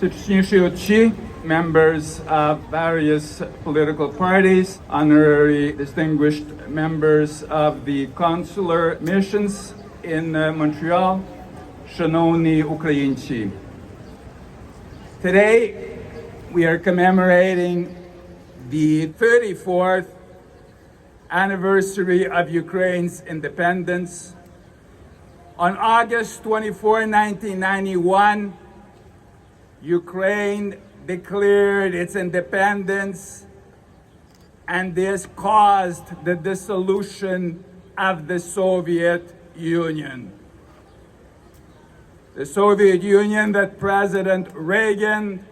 Tsuchiyoshi, members of various political parties, honorary distinguished members of the consular missions in uh, Montreal, Shononi Ukrainci. Today, we are commemorating the 34th anniversary of Ukraine's independence. On August 24, 1991, Ukraine declared its independence, and this caused the dissolution of the Soviet Union. The Soviet Union that President Reagan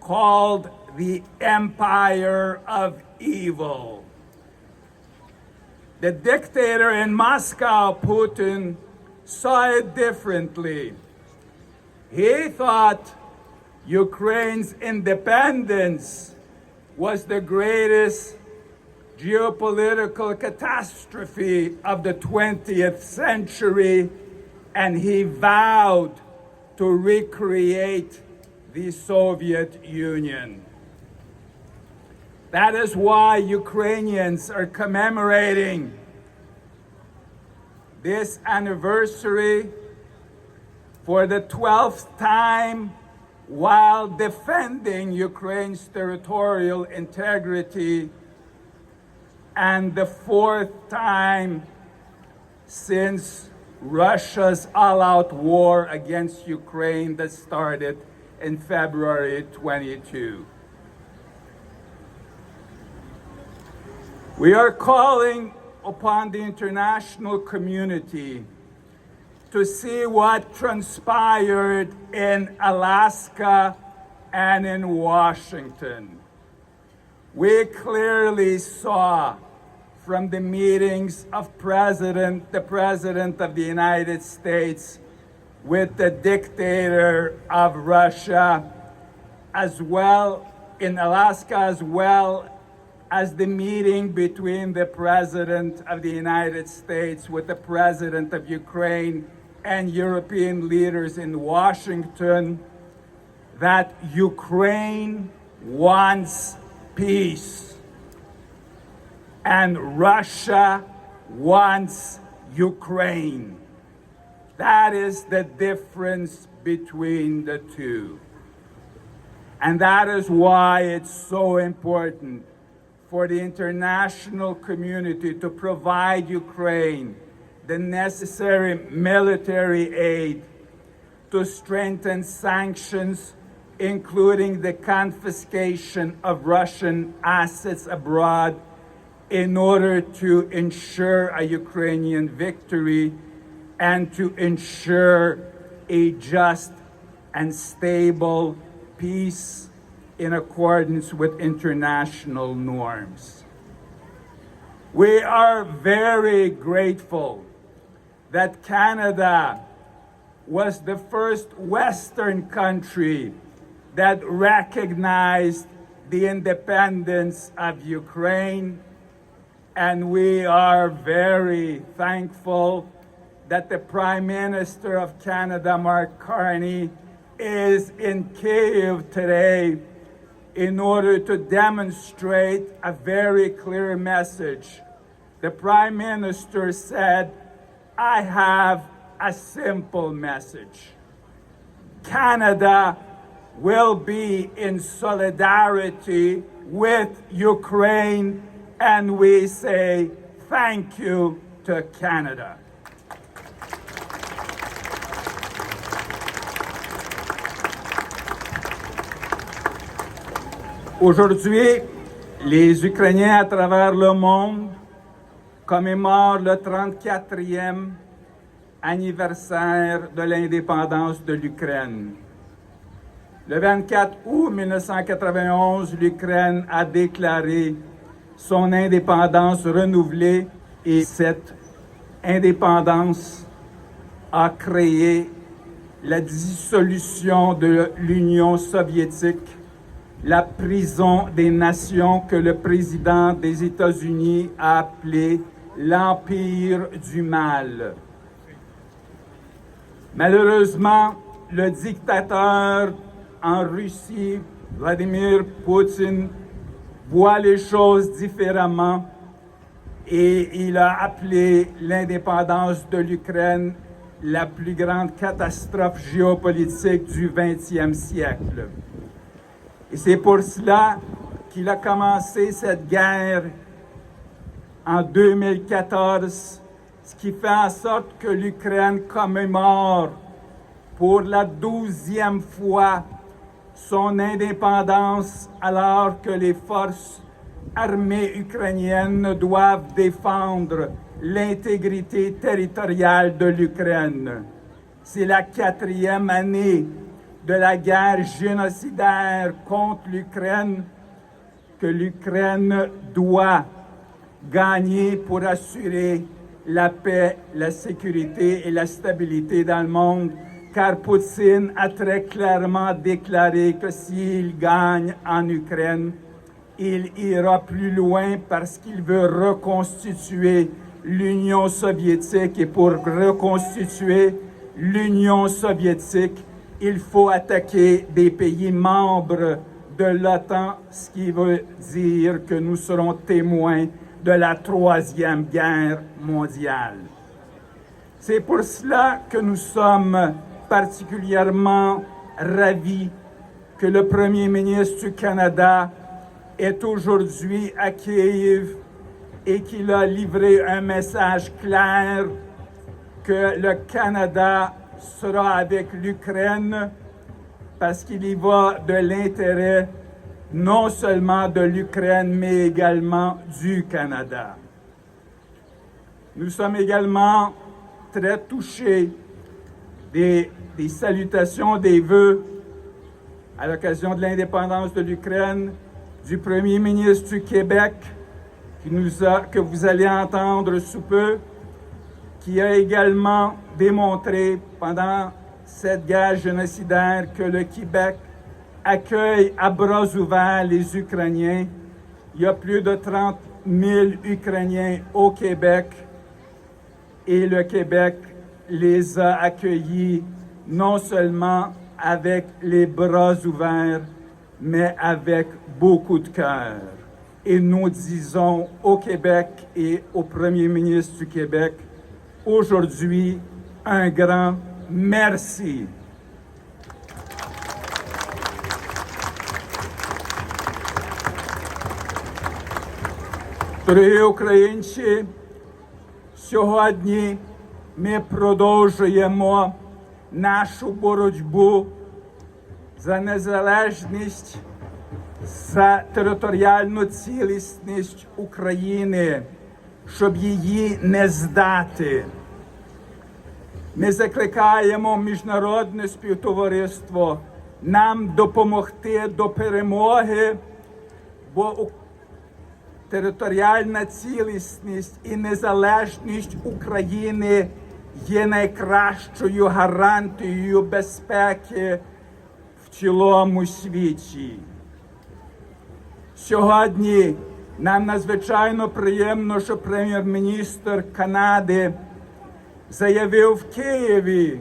called the empire of evil. The dictator in Moscow, Putin, saw it differently. He thought Ukraine's independence was the greatest geopolitical catastrophe of the 20th century, and he vowed to recreate the Soviet Union. That is why Ukrainians are commemorating this anniversary for the 12th time while defending Ukraine's territorial integrity and the fourth time since Russia's all-out war against Ukraine that started in February 22. We are calling upon the international community to see what transpired in Alaska and in Washington. We clearly saw from the meetings of President, the President of the United States with the dictator of Russia, as well in Alaska, as well as the meeting between the President of the United States with the President of Ukraine and European leaders in Washington that Ukraine wants peace and Russia wants Ukraine. That is the difference between the two. And that is why it's so important for the international community to provide Ukraine the necessary military aid to strengthen sanctions, including the confiscation of Russian assets abroad, in order to ensure a Ukrainian victory and to ensure a just and stable peace in accordance with international norms. We are very grateful that Canada was the first Western country that recognized the independence of Ukraine. And we are very thankful that the Prime Minister of Canada, Mark Carney, is in Kiev today in order to demonstrate a very clear message. The Prime Minister said, I have a simple message. Canada will be in solidarity with Ukraine, and we say thank you to Canada. Aujourd'hui, les Ukrainiens à travers le monde commémorent le 34e anniversaire de l'indépendance de l'Ukraine. Le 24 août 1991, l'Ukraine a déclaré son indépendance renouvelée et cette indépendance a créé la dissolution de l'Union soviétique la prison des nations que le président des États-Unis a appelé l'empire du mal. Malheureusement, le dictateur en Russie, Vladimir Poutine voit les choses différemment et il a appelé l'indépendance de l'Ukraine la plus grande catastrophe géopolitique du XXe siècle. Et c'est pour cela qu'il a commencé cette guerre en 2014, ce qui fait en sorte que l'Ukraine commémore pour la douzième fois son indépendance alors que les forces armées ukrainiennes doivent défendre l'intégrité territoriale de l'Ukraine. C'est la quatrième année de la guerre génocidaire contre l'Ukraine que l'Ukraine doit gagner pour assurer la paix, la sécurité et la stabilité dans le monde, car Poutine a très clairement déclaré que s'il gagne en Ukraine, il ira plus loin parce qu'il veut reconstituer l'Union soviétique. Et pour reconstituer l'Union soviétique, il faut attaquer des pays membres de l'OTAN, ce qui veut dire que nous serons témoins de la troisième guerre mondiale. C'est pour cela que nous sommes particulièrement ravis que le Premier ministre du Canada est aujourd'hui à Kiev et qu'il a livré un message clair que le Canada sera avec l'Ukraine parce qu'il y va de l'intérêt non seulement de l'Ukraine, mais également du Canada. Nous sommes également très touchés des, salutations, des vœux à l'occasion de l'indépendance de l'Ukraine du Premier ministre du Québec, que vous allez entendre sous peu, qui a également démontré pendant cette guerre génocidaire que le Québec accueille à bras ouverts les Ukrainiens. Il y a plus de 30 000 Ukrainiens au Québec et le Québec les a accueillis non seulement avec les bras ouverts, mais avec beaucoup de cœur. Et nous disons au Québec et au Premier ministre du Québec, aujourd'hui, un grand merci. Дорогі українці, сьогодні ми продовжуємо нашу боротьбу за незалежність, за територіальну цілісність України, щоб її не здати. Ми закликаємо міжнародне співтовариство нам допомогти до перемоги, бо у- територіальна цілісність і незалежність України є найкращою гарантією безпеки в цілому світі. Сьогодні нам надзвичайно приємно, що прем'єр-міністр Канади заявив в Києві,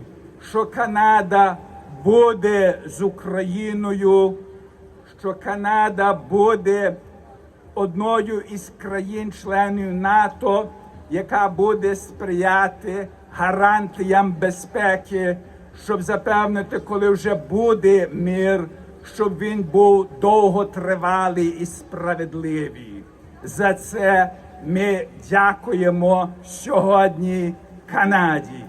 що Канада буде з Україною, що Канада буде одною із країн-членів НАТО, яка буде сприяти гарантіям безпеки, щоб запевнити, коли вже буде мир, щоб він був довготривалий і справедливий. За це ми дякуємо сьогодні Канаді.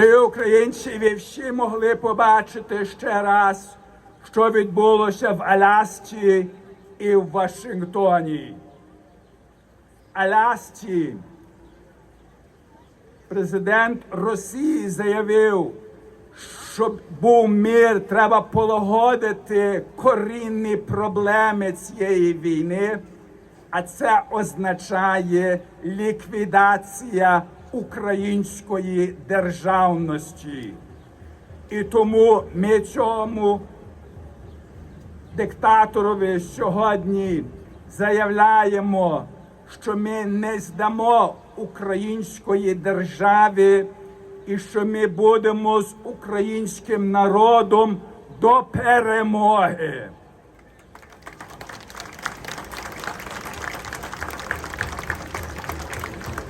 Дорогі українці, ви всі могли побачити ще раз, що відбулося в Алясці і в Вашингтоні. Алясці президент Росії заявив, щоб був мир, треба полагодити корінні проблеми цієї війни, а це означає ліквідація української державності. І тому ми цьому диктаторові сьогодні заявляємо, що ми не здамо української держави і що ми будемо з українським народом до перемоги.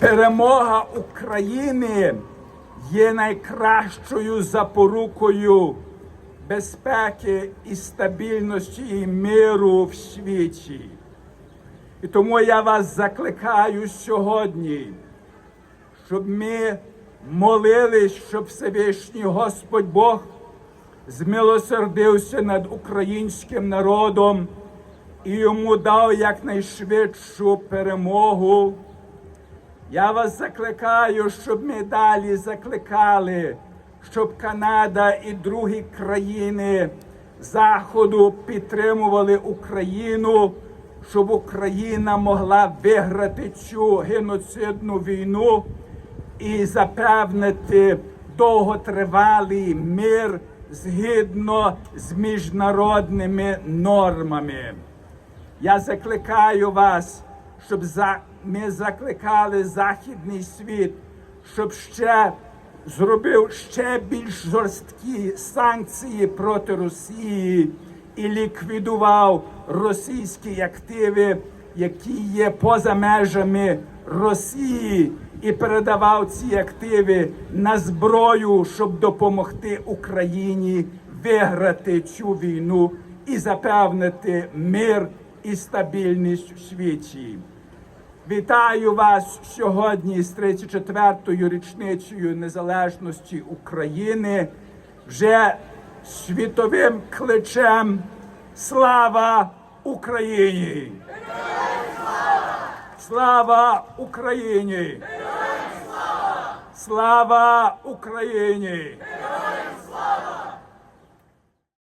Перемога України є найкращою запорукою безпеки і стабільності і миру в світі. І тому я вас закликаю сьогодні, щоб ми молились, щоб Всевишній Господь Бог змилосердився над українським народом і йому дав якнайшвидшу перемогу. Я вас закликаю, щоб ми далі закликали, щоб Канада і другі країни Заходу підтримували Україну, щоб Україна могла виграти цю геноцидну війну і запевнити довготривалий мир згідно з міжнародними нормами. Я закликаю вас, щоб за, ми закликали західний світ, щоб ще зробив ще більш жорсткі санкції проти Росії і ліквідував російські активи, які є поза межами Росії, і передавав ці активи на зброю, щоб допомогти Україні виграти цю війну і запевнити мир і стабільність в світі. Вітаю вас сьогодні з 34-ю річницею незалежності України, вже світовим кличем Слава Україні! Слава Україні! Слава Україні!